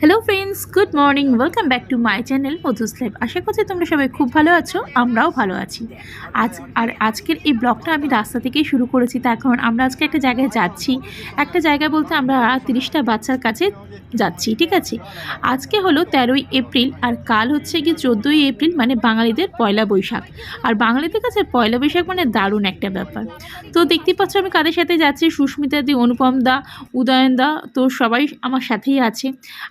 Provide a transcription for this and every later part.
Hello Friends good morning welcome back to my channel Madhu's live আশা করছি তোমরা সবাই খুব ভালো আছো, আমরাও ভালো আছি। আজ, আর আজকের এই ব্লগটা আমি রাস্তা থেকেই শুরু করেছি, তার কারণ আমরা আজকে একটা জায়গায় যাচ্ছি। একটা জায়গায় বলতে আমরা তিরিশটা বাচ্চার কাছে যাচ্ছি, ঠিক আছে? আজকে হলো তেরোই এপ্রিল, আর কাল হচ্ছে কি চোদ্দোই এপ্রিল মানে বাঙালিদের পয়লা বৈশাখ। আর বাঙালিদের কাছে পয়লা বৈশাখ মানে দারুণ একটা ব্যাপার। তো দেখতে পাচ্ছ আমি কাদের সাথে যাচ্ছি? সুস্মিতা দি, অনুপম দা, উদয়ন দা, তো সবাই আমার সাথেই আছে।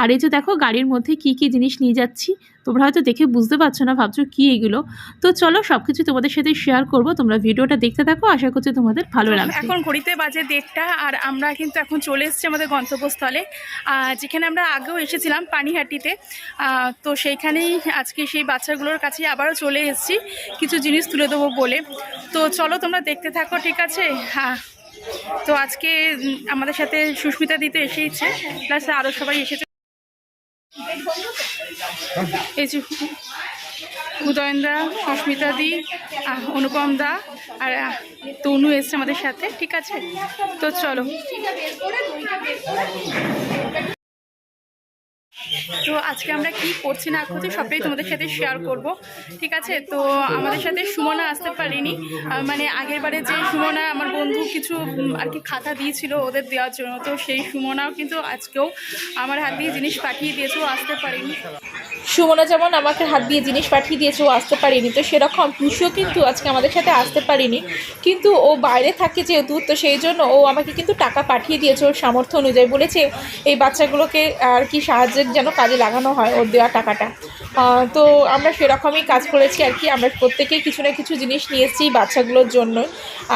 আর এই যে দেখো গাড়ির মধ্যে কি কি জিনিস নিয়ে যাচ্ছি তোমরা হয়তো দেখে বুঝতে পারছ না ভাবছ কি এগুলো। তো চলো সব কিছু তোমাদের সাথে শেয়ার করব তোমরা ভিডিওটা দেখতে থাকো আশা করছি তোমাদের ভালো লাগবে। এখন ঘড়িতে বাজে দেড়টা আর আমরা কিন্তু এখন চলে এসেছি আমাদের গন্তব্যস্থলে। যেখানে আমরা আগেও এসেছিলাম পানিহাটিতে। তো সেইখানেই আজকে সেই বাচ্চাগুলোর কাছে আবারও চলে এসেছি কিছু জিনিস তুলে দেবো বলে। তো চলো তোমরা দেখতে থাকো ঠিক আছে? হ্যাঁ তো আজকে আমাদের সাথে সুস্মিতা দিতে এসেইছে প্লাস আরও সবাই এসেছে। এই যে উদয়ন দা অস্মিতা দি অনুপম দা আর তনু এসছে আমাদের সাথে, ঠিক আছে? তো চলো। তো আজকে আমরা কি করছি না করছি সবটাই তোমাদের সাথে শেয়ার করব। ঠিক আছে? তো আমাদের সাথে সুমনা আসতে পারিনি। মানে আগের বারে যে সুমনা আমার বন্ধু কিছু আর কি খাতা দিয়েছিল ওদের দেওয়ার জন্য, তো সেই সুমনাও কিন্তু আজকেও আমার হাত দিয়ে জিনিস পাঠিয়ে দিয়েছে আসতে পারিনি। সুমনা যেমন আমাকে হাত দিয়ে জিনিস পাঠিয়ে দিয়েছে, ও আসতে পারিনি। তো সেরকম খুশিও কিন্তু আজকে আমাদের সাথে আসতে পারিনি। কিন্তু ও বাইরে থাকে যেহেতু, তো সেই জন্য ও আমাকে কিন্তু টাকা পাঠিয়ে দিয়েছে ওর সামর্থ্য অনুযায়ী। বলেছে এই বাচ্চাগুলোকে আর কি সাহায্যের যেন কাজে লাগানো হয় ওর দেওয়া টাকাটা। তো আমরা সেরকমই কাজ করেছি আর কি। আমরা প্রত্যেকেই কিছু না কিছু জিনিস নিয়ে এসেছি বাচ্চাগুলোর জন্য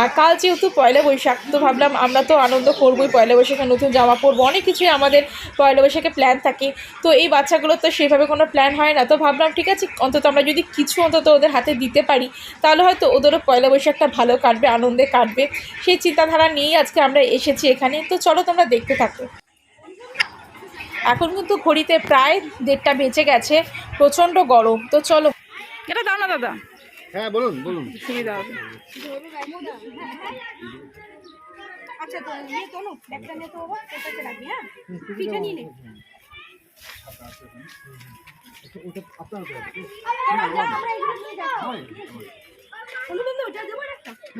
আর কাল যেহেতু পয়লা বৈশাখ, তো ভাবলাম আমরা তো আনন্দ করবোই পয়লা বৈশাখে নতুন জামা পরবো। অনেক কিছুই আমাদের পয়লা বৈশাখে প্ল্যান থাকে। তো এই বাচ্চাগুলোর তো সেভাবে কোনো প্ল্যান হয় না। তো ভাবলাম, ঠিক আছে, অন্তত আমরা যদি কিছু অন্তত ওদের হাতে দিতে পারি, তাহলে হয়তো ওদেরও পয়লা বৈশাখটা ভালো কাটবে, আনন্দে কাটবে। সেই চিন্তাধারা নিয়েই আজকে আমরা এসেছি এখানে। তো চলো তোমরা দেখতে থাকো। এখন কিন্তু ঘড়িতে প্রায় দেড়টা বেঁচে গেছে প্রচণ্ড গরম। তো চলো। এটা দাও না দাদা। হ্যাঁ বলুন বলুন। সুবিধা হবে। আচ্ছা তো নিয়ে তো নো ব্যাগটা নিয়ে তো বাবা পেপারটা রাখবি হ্যাঁ? পিঠে নিয়ে নে। ওটা হ্যাঁ,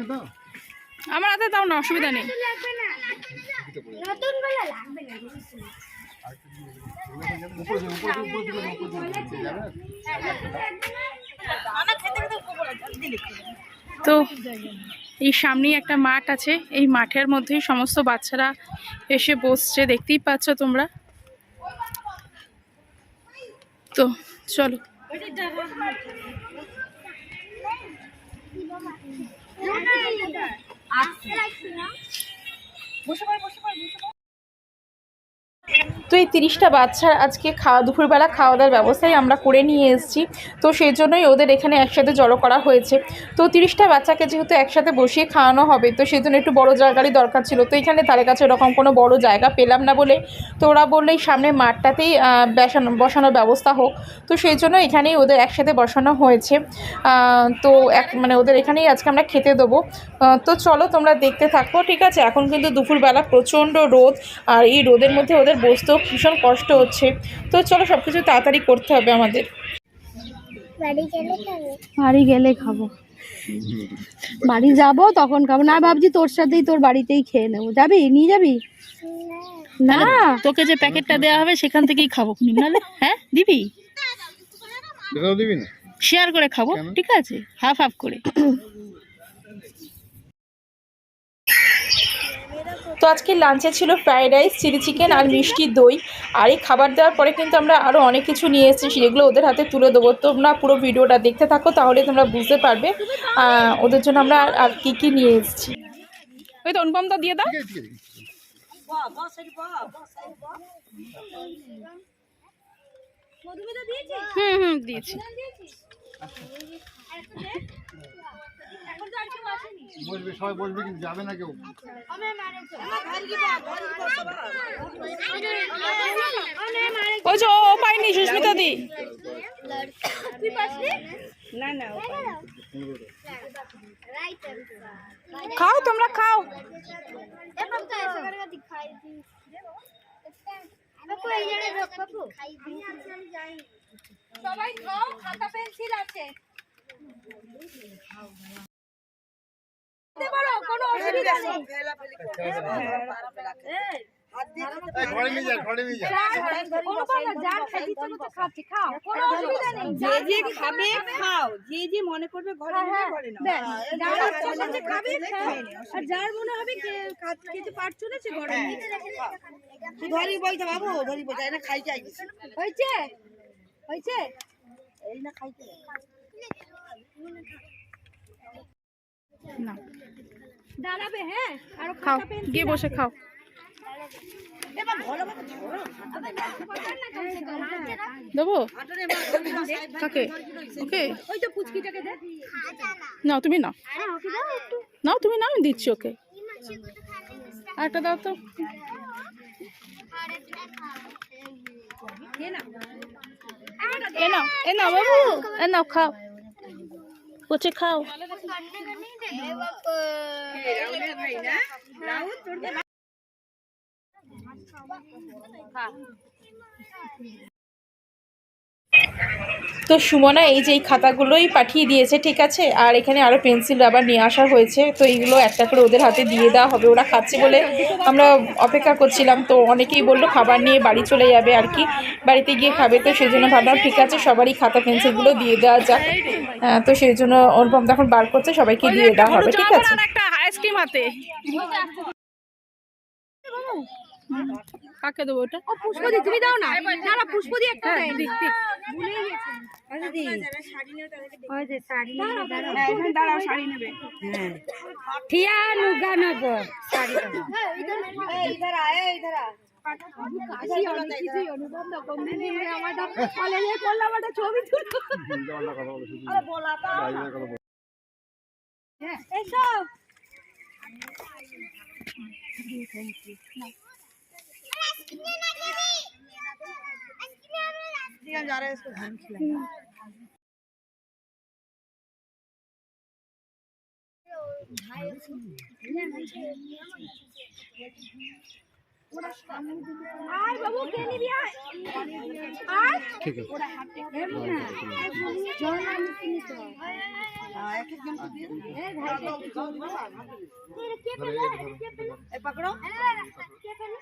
দাও। আমার হাতে তাও না অসুবিধা নেই। নতুন লাগবে না তো এই সামনেই একটা মাঠ আছে। এই মাঠের মধ্যেই সমস্ত বাচ্চারা এসে বসছে, দেখতেই পাচ্ছ তোমরা। তো চলো। বসে বসে তো এই তিরিশটা বাচ্চার আজকে খাওয়া, দুপুরবেলা খাওয়া দাওয়ার ব্যবস্থাই আমরা করে নিয়ে এসেছি। তো সেই জন্যই ওদের এখানে একসাথে জড়ো করা হয়েছে। তো তিরিশটা বাচ্চাকে যেহেতু একসাথে বসিয়ে খাওয়ানো হবে, তো সেই জন্য একটু বড়ো জায়গারই দরকার ছিল। তো এখানে তাদের কাছে এরকম কোনো বড় জায়গা পেলাম না বলে, তো ওরা বললে এই সামনে মাঠটাতেই বসানো, বসানোর ব্যবস্থা হোক। তো সেই জন্য এখানেই ওদের একসাথে বসানো হয়েছে। তো এক মানে ওদের এখানেই আজকে আমরা খেতে দেবো। তো চলো তোমরা দেখতে থাকো, ঠিক আছে? এখন কিন্তু দুপুরবেলা প্রচণ্ড রোদ, আর এই রোদের মধ্যে ওদের বসতেও ভীষণ কষ্ট হচ্ছে। তো চলো সব কিছু তাড়াতাড়ি করতে হবে আমাদের। বাড়ি গেলে খাবে? বাড়ি গেলে খাব। বাড়ি যাব তখন খাব। না ভাবছি তোর সাথেই তোর বাড়িতেই খেয়ে নেব। যাবি? নিয়ে যাবি? না। তোকে যে প্যাকেটটা দেওয়া হবে সেখান থেকেই খাব। নাহলে হ্যাঁ দিবি? শেয়ার করে খাব ঠিক আছে? হাফ হাফ করে। তো আজকে লাঞ্চে ছিল ফ্রায়েড রাইস চিলি চিকেন আর মিষ্টি দই। আর এই খাবার দেওয়ার পরে কিন্তু আমরা আরও অনেক কিছু নিয়ে এসেছি সেগুলো ওদের হাতে তুলে দেবো। তোমরা পুরো ভিডিওটা দেখতে থাকো তাহলে তোমরা বুঝতে পারবে ওদের জন্য আমরা আর- কী কী নিয়ে এসেছি। ওই তো অনুপমটা দিয়ে দাও। হুম হুম দিয়েছি এখন তো আর কেউ আসেনি বসবে সবাই বসবে কিন্তু যাবে না কেউ। ওই যে ও পাইনি সুস্মিতা দি। না না খাও তোমরা খাও। সবাই খাও খাতা পেন্সিল আছে। যে যে খাবে খাও। যে যে মনে করবে ঘরে খাবে, আর যার মনে হবে খেতে পারছ না সে ঘরে ধরি বলতে বাবু? ধরি বলতে না খাই চাই হয়েছে? হয়েছে? এই না খাইতে না। দাঁড়াবে হ্যাঁ? আর খাও গিয়ে বসে খাও। দেবো? কাকে? ওকে? ওই তো পুচকিটাকে দে। না তুমি নাও। নাও তুমি নাও আমি দিচ্ছি ওকে। আরেকটা দাও তো। এ নাও এ নাও বাবু এ নাও খাও। বসে খাও তো সুমনা এই যে এই খাতাগুলোই পাঠিয়ে দিয়েছে ঠিক আছে? আর এখানে আরও পেন্সিল রাবার নিয়ে আসা হয়েছে তো এইগুলো একটা করে ওদের হাতে দিয়ে দেওয়া হবে। ওরা খাচ্ছে বলে আমরা অপেক্ষা করছিলাম তো অনেকেই বলল খাবার নিয়ে বাড়ি চলে যাবে আর কি। বাড়িতে গিয়ে খাবে তো সেই জন্য ভাবলাম ঠিক আছে সবারই খাতা পেন্সিলগুলো দিয়ে দেওয়া যাক। আহ, তো সেই জন্য অনুপম তখন বার করছে সবাইকে দিয়ে দেওয়া হবে ঠিক আছে? একটা আইসক্রিম হাতে। কাকে দেবো ওটা? ও পুষ্পদি তুমি দাও না। না না পুষ্পদি একটা হ্যাঁ, দেয়। দিক, দিক। ভুলেই গেছে। ওই যে শাড়ি দাঁড়াও শাড়ি নেবে। ঠিয়া লুগা নেব শাড়ি ইধার আয় ইধার আয়। কাশি অনেক কিছুই অনুভব না কোনদিন দিনে আমার তো কলেজে করলাম একটা ছবি তুলো এসো ঠিক আছে যারা इसको ধান খিলায় আয় বাবু কে নিবি আয় আয় ঠিক আছে এক এক জনকে দিয়ে এই পকড়ো সব একটা ওই যে ওরে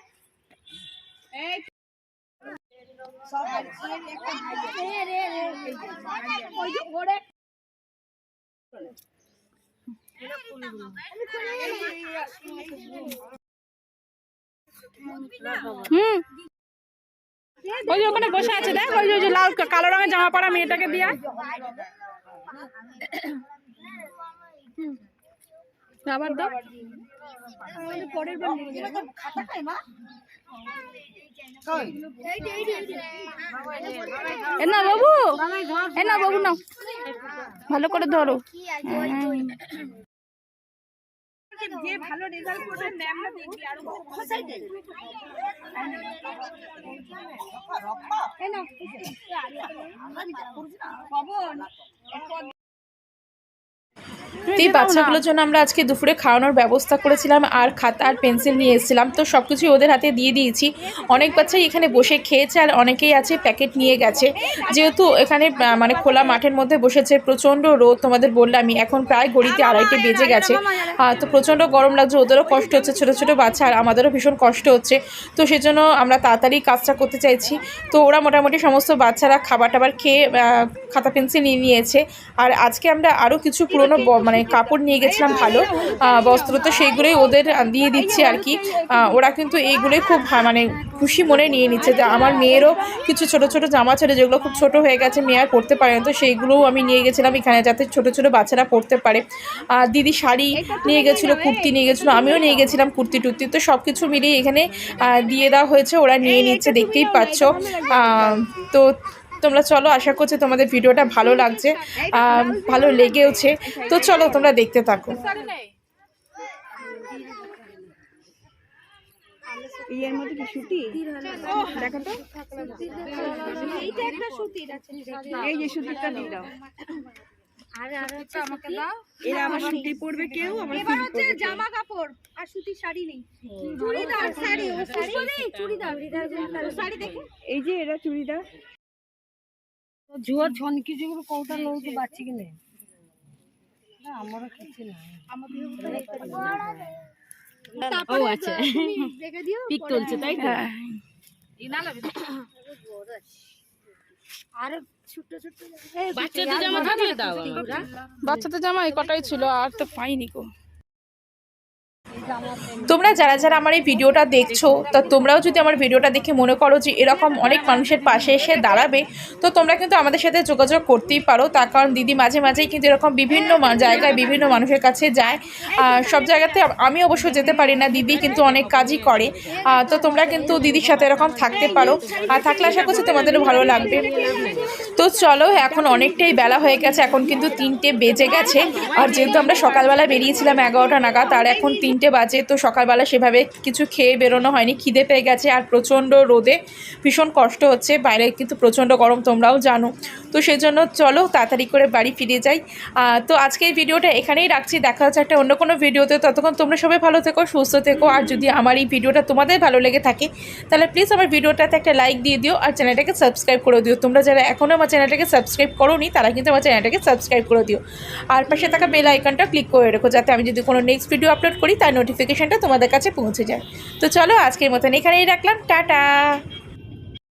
হুম। ওই যে ওখানে বসে আছে দেখ ওই যে ওই যে লাল কালো রঙের জামা পরা মেয়েটাকে দিয়া। আবার দাও। খাতা খাই মা কই এ না বাবু এ না বাবু নাও। ভালো করে ধরো। যে ভালো রেজাল্ট করবে ম্যামরা দেখবি আর খসাই দে পবন তো এই বাচ্চাগুলোর জন্য আমরা আজকে দুপুরে খাওয়ানোর ব্যবস্থা করেছিলাম আর খাতা আর পেন্সিল নিয়ে এসেছিলাম। তো সব কিছুই ওদের হাতে দিয়ে দিয়েছি। অনেক বাচ্চাই এখানে বসে খেয়েছে আর অনেকেই আছে প্যাকেট নিয়ে গেছে। যেহেতু এখানে মানে খোলা মাঠের মধ্যে বসেছে প্রচণ্ড রোদ তোমাদের বললামই এখন প্রায় গড়িতে আড়াইটে বেজে গেছে। তো প্রচণ্ড গরম লাগছে ওদেরও কষ্ট হচ্ছে ছোটো ছোটো বাচ্চা আর আমাদেরও ভীষণ কষ্ট হচ্ছে। তো সেজন্য আমরা তাড়াতাড়ি কাজটা করতে চাইছি। তো ওরা মোটামুটি সমস্ত বাচ্চারা খাবার টাবার খেয়ে খাতা পেন্সিল নিয়ে নিয়েছে। আর আজকে আমরা আরও কিছু পুরনো মানে কাপড় নিয়ে গেছিলাম ভালো বস্ত্র, তো সেইগুলোই ওদের দিয়ে দিচ্ছি আর কি। ওরা কিন্তু এইগুলোই খুব মানে খুশি মনে নিয়ে নিচ্ছে। যে আমার মেয়েরও কিছু ছোট ছোট জামা ছেড়ে, যেগুলো খুব ছোট হয়ে গেছে, মেয়ে আর পরতে পারে না, তো সেইগুলোও আমি নিয়ে গেছিলাম এখানে যাতে ছোট ছোট বাচ্চারা পরতে পারে। দিদি শাড়ি নিয়ে গেছিল, কুর্তি নিয়ে গেছিল, আমিও নিয়ে গেছিলাম কুর্তি টুর্তি, তো সব কিছু মিলিয়ে এখানে দিয়ে দেওয়া হয়েছে, ওরা নিয়ে নিচ্ছে, দেখতেই পাচ্ছ। তো তোমরা চলো আশা করছি তোমাদের ভিডিওটা ভালো লাগছে আহ, ভালো লেগেওছে। তো চলো তোমরা দেখতে থাকো। ইয়ের মধ্যে কি সুতি? দেখো তো। এইটা একটা আছে এই যে সুতিটা দিয়ে দাও। আর আর হচ্ছে আমাকে দাও। এরা আমার ছুটি পড়বে কেউ আমার এবার হচ্ছে জামা কাপড় আর সুতির শাড়ি নেই। চুড়িদার শাড়ি চুড়িদার। চুড়িদার শাড়ি দেখে এই যে এরা চুড়িদার। আচ্ছা দেখে দিও পিক তুলছে তাই হ্যাঁ। আর ছোট ছোট বাচ্চাদের জামা কটাই ছিল আর তো পাইনি গো। তোমরা যারা যারা আমার এই ভিডিওটা দেখছ, তা তোমরাও যদি আমার ভিডিওটা দেখে মনে করো যে এরকম অনেক মানুষের পাশে এসে দাঁড়াবে, তো তোমরা কিন্তু আমাদের সাথে যোগাযোগ করতেই পারো। তার কারণ দিদি মাঝে মাঝেই কিন্তু এরকম বিভিন্ন জায়গায় বিভিন্ন মানুষের কাছে যায়। সব জায়গাতে আমি অবশ্য যেতে পারি না, দিদি কিন্তু অনেক কাজই করে। তো তোমরা কিন্তু দিদির সাথে এরকম থাকতে পারো। আর থাকলে আশা করছি তোমাদেরও ভালো লাগবে। তো চলো, এখন অনেকটাই বেলা হয়ে গেছে, এখন কিন্তু তিনটে বেজে গেছে। আর যেহেতু আমরা সকালবেলা বেরিয়েছিলাম এগারোটা নাগাদ, আর এখন তিনটে বাজে, তো সকালবেলা সেভাবে কিছু খেয়ে বেরোনো হয়নি, খিদে পেয়ে গেছে আর প্রচণ্ড রোদে ভীষণ কষ্ট হচ্ছে, বাইরে কিন্তু প্রচণ্ড গরম, তোমরাও জানো। তো সেজন্য চলো, তাড়াতাড়ি করে বাড়ি ফিরে যাই। তো আজকে এই ভিডিওটা এখানেই রাখছি, দেখা হচ্ছে একটা অন্য কোনো ভিডিওতে, ততক্ষণ তোমরা সবাই ভালো থেকো, সুস্থ থেকো, আর যদি আমার এই ভিডিওটা তোমাদের ভালো লেগে থাকে, তাহলে প্লিজ আমার ভিডিওটাতে একটা লাইক দিয়ে দিও, আর চ্যানেলটাকে সাবস্ক্রাইব করে দিও। তোমরা যারা এখনও আমার চ্যানেলটাকে সাবস্ক্রাইব করোনি, তারা কিন্তু আমার চ্যানেলটাকে সাবস্ক্রাইব করে দিও। আর পাশে থাকা বেল আইকনটা ক্লিক করে রেখো, যাতে আমি যদি কোনো নেক্সট ভিডিও আপলোড করি, তার নোটিফিকেশানটা তোমাদের কাছে পৌঁছে যায়। তো চলো আজকের মতন এখানেই রাখলাম, টাটা!